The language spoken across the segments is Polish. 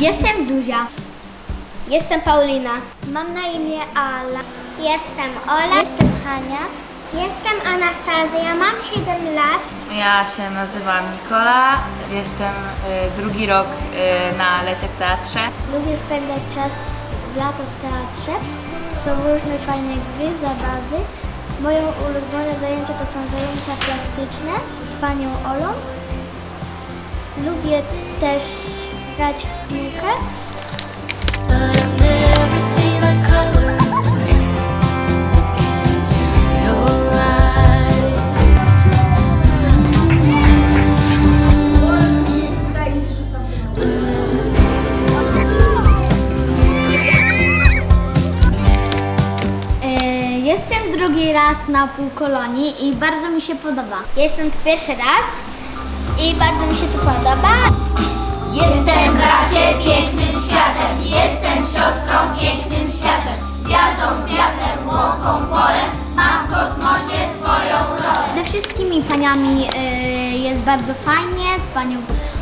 Jestem Zuzia. Jestem Paulina. Mam na imię Ala. Jestem Ola. Jestem Hania. Jestem Anastazja, mam 7 lat. Ja się nazywam Nikola, jestem y, drugi rok y, na lecie w teatrze. Lubię spędzać czas w lato w teatrze. Są różne fajne gry, zabawy. Moje ulubione zajęcia to są zajęcia plastyczne z panią Olą. Lubię też grać w piłkę. Raz na półkolonii i bardzo mi się podoba. Jestem tu pierwszy raz i bardzo mi się tu podoba. Jestem bracie pięknym światem, jestem siostrą pięknym światem, gwiazdą, wiatrem, łąką, polem, mam w kosmosie swoją rolę. Ze wszystkimi paniami e, jest bardzo fajnie, z panią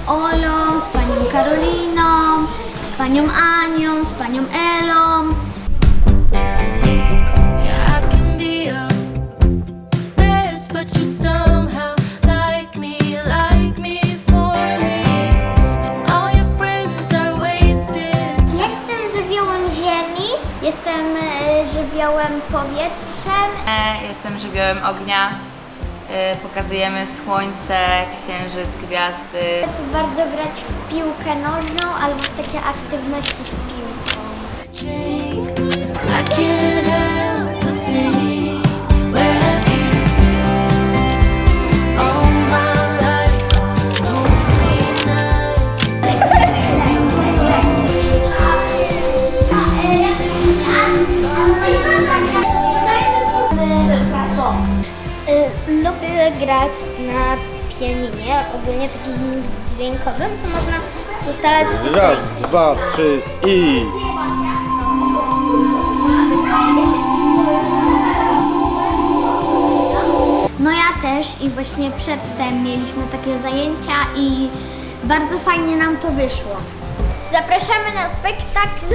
Olą, z panią Karoliną, z panią Anią, z panią Elą. Jestem e, żywiołem powietrzem. E, Jestem żywiołem ognia, y, pokazujemy słońce, księżyc, gwiazdy. Lubię bardzo grać w piłkę nożną albo w takie aktywności z piłką. Grać na pianinie, ogólnie takim dźwiękowym, co można ustalać Raz, dwa, trzy i... No ja też i właśnie przedtem mieliśmy takie zajęcia i bardzo fajnie nam to wyszło. Zapraszamy na spektakl.